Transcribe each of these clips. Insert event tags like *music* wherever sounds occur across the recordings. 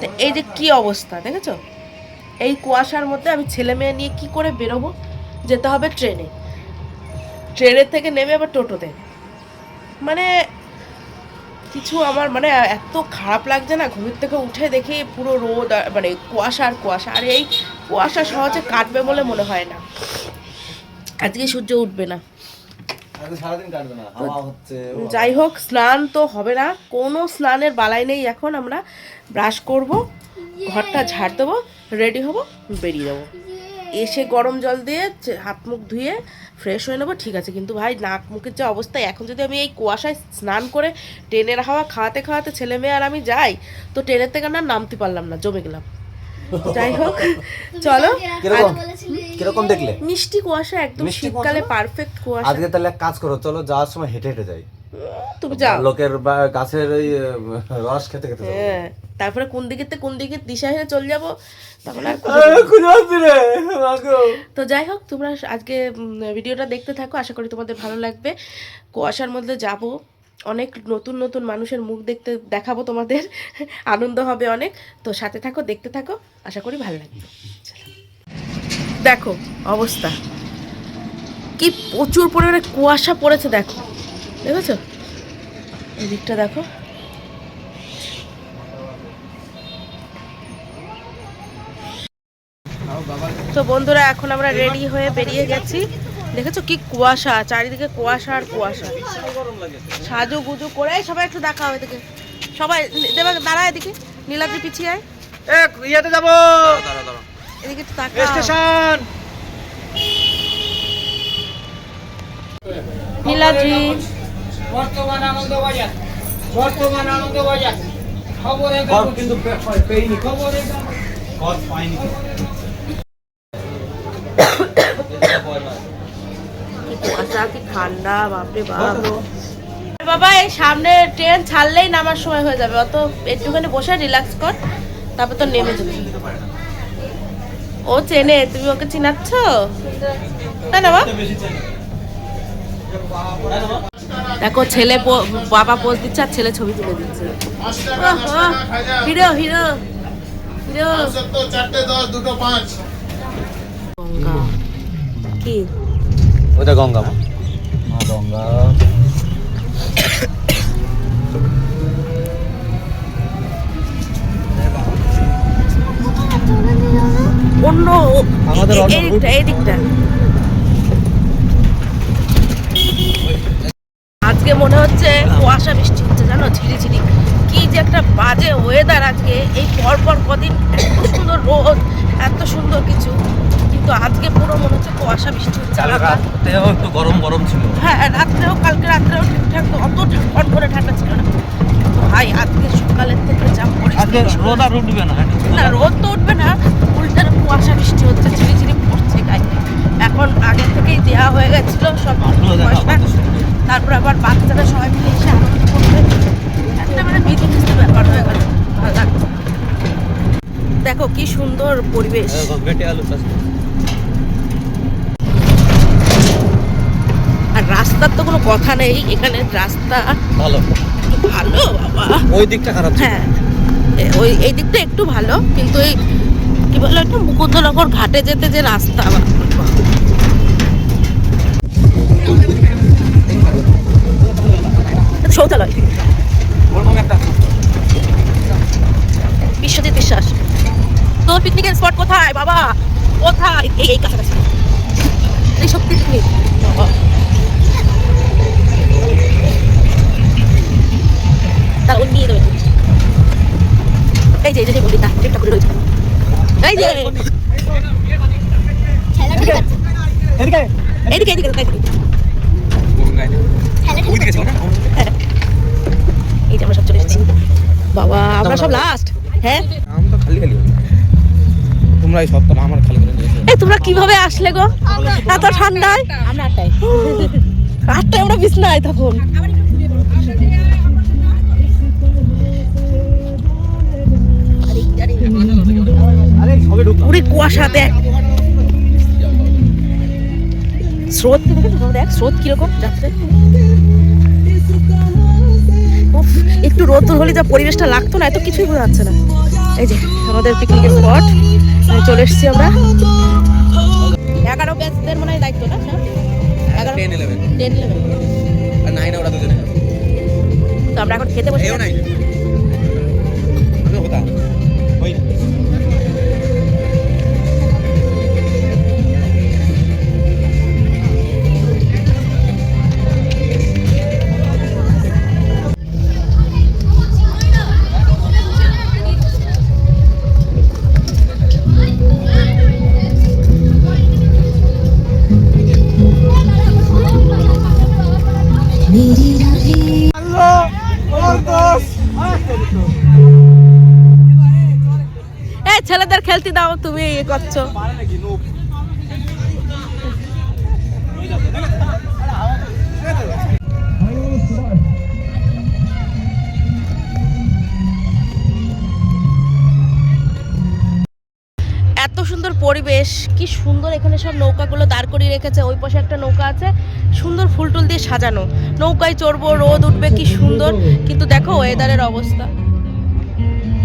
তো এই যে কি অবস্থা, দেখেছ? এই কুয়াশার মধ্যে আমি ছেলে মেয়ে নিয়ে কি করে বেরোবো? যেতে হবে ট্রেনে। ট্রেনের থেকে নেমে আবার টোটোতে। মানে কিছু আমার মানে এত খারাপ লাগছে না, ঘুমের থেকে উঠে দেখি পুরো রোদ মানে কুয়াশা আর কুয়াশা। আর এই কুয়াশা সহজে কাটবে বলে মনে হয় না। আজকে সূর্য উঠবে না। যাই হোক স্নান তো হবে না। কোনো স্নানের বালাই নেই এখন আমরা ব্রাশ করব ঘরটা ঝাড় দেবো রেডি হব বেরিয়ে দেবো এসে গরম জল দিয়ে হাত মুখ ধুয়ে ফ্রেশ হয়ে নেব ঠিক আছে। কিন্তু ভাই নাক মুখের যে অবস্থা এখন যদি আমি এই কুয়াশায় স্নান করে ট্রেনের হাওয়া খাওয়াতে খাওয়াতে ছেলে মেয়ে আর আমি যাই তো ট্রেনের থেকে না নামতে পারলাম না জমে গেলাম। যাই হোক চলো। কীরকম? কীরকম দেখলে? মিষ্টি কুয়াশা একদম শীতকালে পারফেক্ট কুয়াশা। আজকে তাহলে কাজ করো চলো যাওয়ার সময় হেঁটে হেঁটে যাই। তুমি যাও। লোকের বা গাছের ওই রস খেতে খেতে হ্যাঁ তারপরে কোন দিকে তে কোন দিকে দিশা হেরে চলে যাব তখন আর। তো যাই হোক তোমরা আজকে ভিডিওটা দেখতে থাকো আশা করি তোমাদের ভালো লাগবে। কুয়াশার মধ্যে যাব। অনেক নতুন নতুন মানুষের মুখ দেখতে দেখাবো তোমাদের। *laughs* আনন্দ হবে অনেক। তো সাথে থাকো, দেখতে থাকো। আশা করি ভালো লাগবে। দেখো, অবস্থা। কি প্রচুর পরিমাণে কুয়াশা পড়েছে, দেখো। দেখেছ? এই দিকটা দেখো। তো বন্ধুরা, এখন আমরা রেডি হয়ে বেরিয়ে গেছি। দেখেছ কি কুয়াশা চারিদিকে কুয়াশা আর কুয়াশা। সাজু গুজু করে সবাই একটু দেখাও এদিকে। সবাই দেবা দাঁড়া এদিকে নীলাদ্রি পিছিয়ে আয়। এ, ইয়েতে যাব। এদিকে একটু তাকাও। স্টেশন। নীলাদ্রি। বর্তমান আনন্দ বাজার বর্তমান আনন্দ বাজার খবরে কিন্তু পে- পে- পেইনি। খবরে পাইনি। *coughs* কি কি ঠান্ডা বাপরে বাপ। বাবা এই সামনে ট্রেন ছাড়লেই নামার সময় হয়ে যাবে। অত একটুখানি বসে রিল্যাক্স কর তারপর তো নেমে যাবে। ও চেনে তুমি ওকে চিনাচ্ছ? তাই না দেখো ছেলে বাবা পোজ দিচ্ছে আর ছেলে ছবি তুলে দিচ্ছে। Hero hero hero. দুটো পাঁচ গঙ্গা। কি ওটা গঙ্গা মা। গঙ্গা অন্য আমাদের এই দিকটা আজকে মনে হচ্ছে কুয়াশা বৃষ্টি হচ্ছে জানো? ঝিরি ঝিরি। কি যে একটা বাজে ওয়েদার আজকে। এই পর পর কদিন এত সুন্দর রোদ এত সুন্দর কিছু। কিন্তু আজকে পুরো মনে হচ্ছে কুয়াশা বৃষ্টি হচ্ছে। রাতেও একটু গরম গরম ছিল। হ্যাঁ রাত্রেও কালকে রাত্রেও ঠিকঠাক তো অত ঠন করে ঠান্ডা ছিল না। কিন্তু ভাই আজকে সকালের থেকে যা পরিস্থিতি রোদ আর উঠবে না না রোদ তো উঠবে না উল্টার কুয়াশা বৃষ্টি হচ্ছে ঝিরি ঝিরি পড়ছে গায়ে। এখন আগে থেকেই দেওয়া হয়ে গেছিল সব। তারপর আবার বাচ্চারা সবাই মিলে এসে আনন্দ করবে। একটা মানে বিধি ব্যাপার হয়ে গেল। ভালো লাগছে দেখো কি সুন্দর পরিবেশ। রাস্তার তো কোনো কথা নেই এখানে রাস্তা ভালো। ভালো বাবা। ওই দিকটা খারাপ হ্যাঁ। ওই এই দিকটা একটু ভালো কিন্তু এই কি বলে একটা মুকুন্দনগর ঘাটে যেতে যে রাস্তা শৌচালয় বিশ্বজিৎ বিশ্বাস। তোর পিকনিকের স্পট কোথায় বাবা? কোথায়? এই কাছাকাছি। এই সত্যি পিকনিক বাবা। যে এদিকে এই আমরা সব চলে এসেছি। বাবা আমরা সব লাস্ট হ্যাঁ? আম খালি খালি তোমরাই সব তো আমার খালি করে তোমরা কীভাবে আসলে গো? এত ঠান্ডায়? আমরা আটটায়। আটটায় আমরা বিছনায় তখন। পুরি কুয়াশা দেখ। স্রোত দেখ স্রোত কীরকম যাচ্ছে। একটু রোদ হলে যা পরিবেশটা লাগতো না এত কিছুই বোঝা যাচ্ছে না। এই যে আমাদের পিকনিকের স্পট চলে এসেছি আমরা। এগারো ব্যাচদের মনে হয় দায়িত্ব না? এগারো? টেন ইলেভেন টেন ইলেভেন আর নাইনে ওরা দুজনে। তো আমরা এখন খেতে বসে খেলতে দাও, তুমি ইয়ে করছ। এত সুন্দর পরিবেশ, কি সুন্দর এখানে সব নৌকাগুলো দাঁড় করিয়ে রেখেছে। ওই পাশে একটা নৌকা আছে, সুন্দর ফুল টুল দিয়ে সাজানো। নৌকায় চড়বো, রোদ উঠবে, কি সুন্দর। কিন্তু দেখো ওয়েদারের অবস্থা।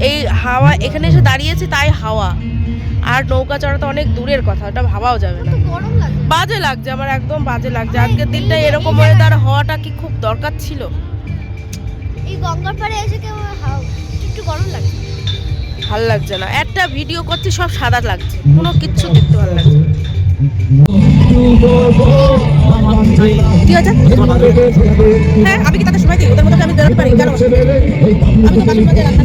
এই হাওয়া এখানে এসে দাঁড়িয়েছি তাই হাওয়া। আর নৌকা চড়া তো অনেক দূরের কথা ওটা ভাবাও যাবে না। বাজে লাগছে আমার একদম বাজে লাগছে। আজকের দিনটা এরকম ওয়েদার হওয়াটা কি খুব দরকার ছিল? এই গঙ্গার পাড়ে এসে কেমন একটু গরম লাগে ভালো লাগছে না। একটা ভিডিও করছি সব সাদা লাগছে। কোনো কিচ্ছু দেখতে ভালো লাগছে। কি হয়েছে? হ্যাঁ আমি কি তাদের সময় দিই ওদের মতো আমি পারি? কেন? আমি তো মাঝে মাঝে রান্না।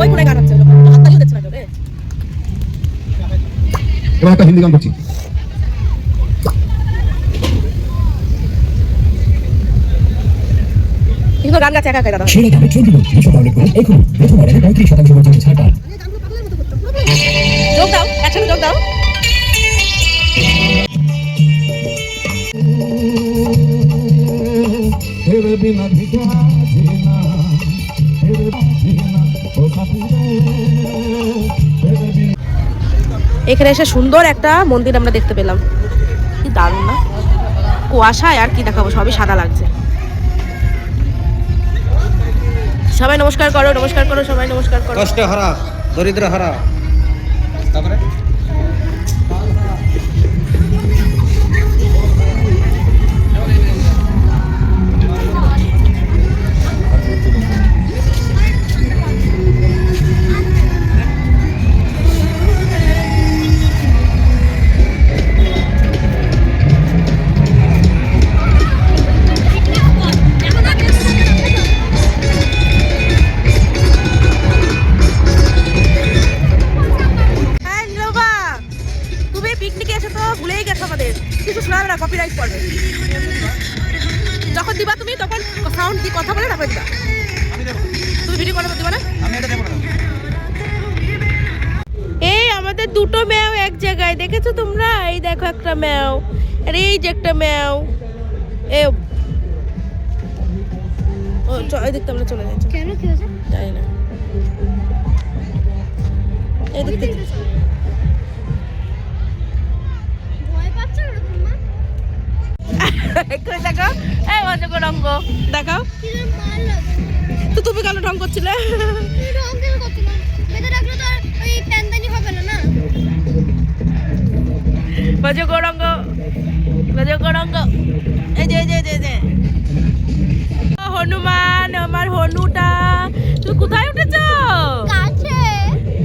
ওই গান হচ্ছে দিচ্ছে না একটা হিন্দি গান করছি। কি সুন্দর গান গাচ্ছে একা একা দাদা সেরা দামে টোয়েন্টি ফোর দুশো পাউন্ডের করে এখন প্রথম অর্ডারে পঁয়ত্রিশ শতাংশ পর্যন্ত ছাড় পান যোগ দাও একসাথে যোগ দাও तेरे बिना भी क्या जीना तेरे बिना जीना ओ सपने तेरे बिना এখানে এসে সুন্দর একটা মন্দির আমরা দেখতে পেলাম কি দারুণ না কুয়াশায় আর কি দেখাবো সবই সাদা লাগছে সবাই নমস্কার করো নমস্কার করো সবাই নমস্কার করো। কষ্ট হারা দরিদ্র হারা। তারপরে? কিছু শোনাবে না কপিরাইট করবে যখন দিবা তুমি তখন সাউন্ড দিয়ে কথা বলে তারপরে দিবা। তুমি ভিডিও করে দিবা না? আমি এটা দেবো না। এই আমাদের দুটো ম্যাও এক জায়গায়। দেখেছ তোমরা? এই দেখো একটা ম্যাও আর এই যে একটা ম্যাও। এ ও চ- এই দেখতে আমরা চলে যাচ্ছি কেন কি হয়েছে জানি না। এই দেখতে তুমি রং কেন করছিলাম বেঁধে রাখলে তো আর ওই প্যান্দানি হবে না না অজগর রঙ্গ অজগর রঙ্গ। এই যে যে যে, যে। হনুমান আমার হনুটা। তুমি কোথায় উঠেছো? কাছে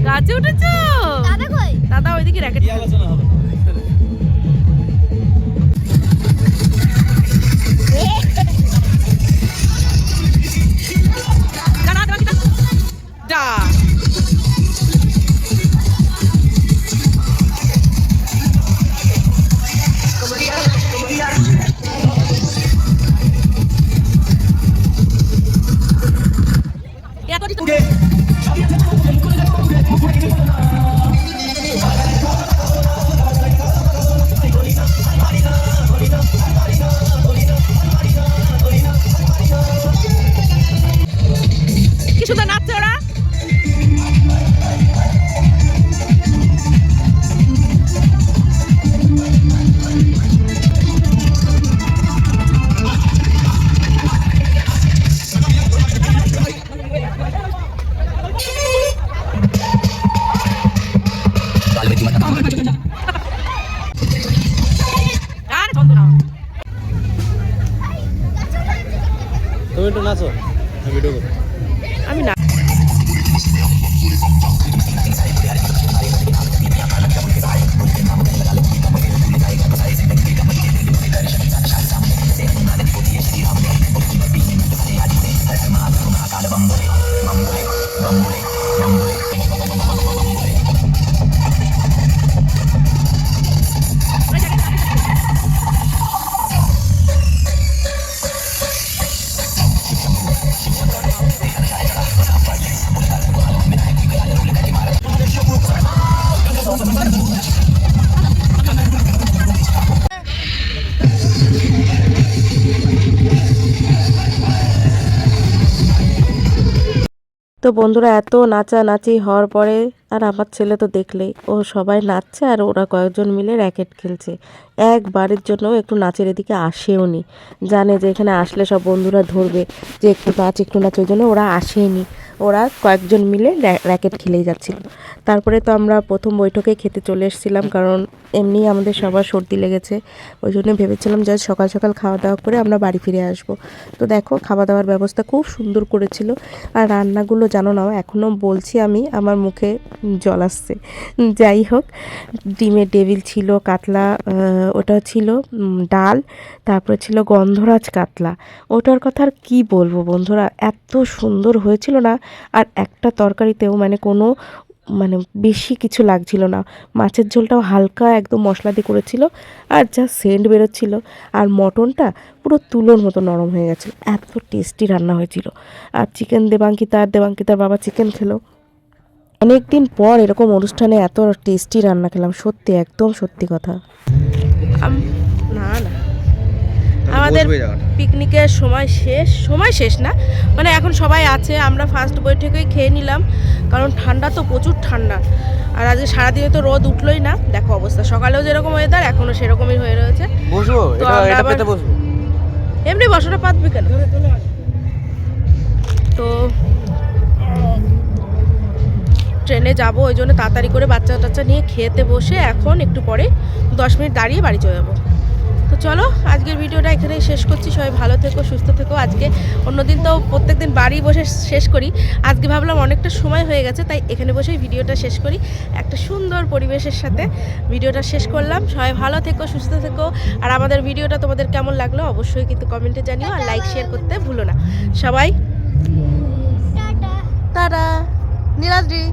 গাছে উঠেছো? দাদা কই? দাদা ওইদিকে র্যাকেট কি যা নাচো ভিডিও করো আমি না তো বন্ধুরা এত নাচানাচি হওয়ার পরে আর আমার ছেলে তো দেখলেই। ও সবাই নাচছে আর ওরা কয়েকজন মিলে র্যাকেট খেলছে। একবারের জন্য একটু নাচের এদিকে আসেও নি। জানে যে এখানে আসলে সব বন্ধুরা ধরবে যে একটু নাচ একটু নাচ, ওই জন্য ওরা আসেনি ওরা কয়েকজন মিলে র্যাকেট খেলেই যাচ্ছিল। তারপরে তো আমরা প্রথম বৈঠকে খেতে চলে এসেছিলাম, কারণ এমনি আমাদের সবার সর্দি লেগেছে। ওই জন্য ভেবেছিলাম যে সকাল সকাল খাওয়া দাওয়া করে আমরা বাড়ি ফিরে আসব। তো দেখো, খাওয়া দাওয়ার ব্যবস্থা খুব সুন্দর করেছিল। আর রান্নাগুলো জানো না এখনও বলছি আমি, আমার মুখে জল আসছে। যাই হোক, ডিমের ডেভিল ছিল কাতলা ওটা ছিল ডাল, তারপরে ছিল গন্ধরাজ কাতলা। ওটার কথা আর কী বলব বন্ধুরা, এত সুন্দর হয়েছিল না আর একটা তরকারিতেও মানে কোনো মানে বেশি কিছু লাগছিল না। মাছের ঝোলটাও হালকা একদম মশলা দিয়ে করেছিল আর যা সেন্ট বেরোচ্ছিল। আর মটনটা পুরো তুলোর মতো নরম হয়ে গেছে। এত টেস্টি রান্না হয়েছিল। আর চিকেন দেবাঙ্কিতা আর দেবাঙ্কিতার বাবা চিকেন খেলো। অনেক দিন পর এরকম অনুষ্ঠানে এত টেস্টি রান্না খেলাম। সত্যি, একদম সত্যি কথা। না না। আমাদের পিকনিকের সময় শেষ সময় শেষ না। মানে এখন সবাই আছে আমরা ফার্স্ট বৈঠকেই খেয়ে নিলাম কারণ ঠান্ডা তো প্রচুর ঠান্ডা। আর আজকে সারাদিনে তো রোদ উঠলোই না। দেখো অবস্থা সকালেও যেরকম ওয়েদার এখনও সেরকমই হয়ে রয়েছে। বসবো? এটা পেতে বসবো? এমনি বসাটা পাতবি কেন? তো ট্রেনে যাব ওই জন্য তাড়াতাড়ি করে বাচ্চা টাচ্চা নিয়ে খেতে বসে এখন একটু পরে দশ মিনিট দাঁড়িয়ে বাড়ি চলে যাব। তো চলো আজকের ভিডিওটা এখানেই শেষ করছি। সবাই ভালো থেকো সুস্থ থেকো। আজকে অন্যদিন তো প্রত্যেকদিন বাড়ি বসে শেষ করি। আজকে ভাবলাম অনেকটা সময় হয়ে গেছে তাই এখানে বসেই ভিডিওটা শেষ করি। একটা সুন্দর পরিবেশের সাথে ভিডিওটা শেষ করলাম। সবাই ভালো থেকো সুস্থ থেকো। আর আমাদের ভিডিওটা তোমাদের কেমন লাগল অবশ্যই কিন্তু কমেন্টে জানিও আর লাইক শেয়ার করতে ভুলো না। সবাই তারা নীলাদ্রি।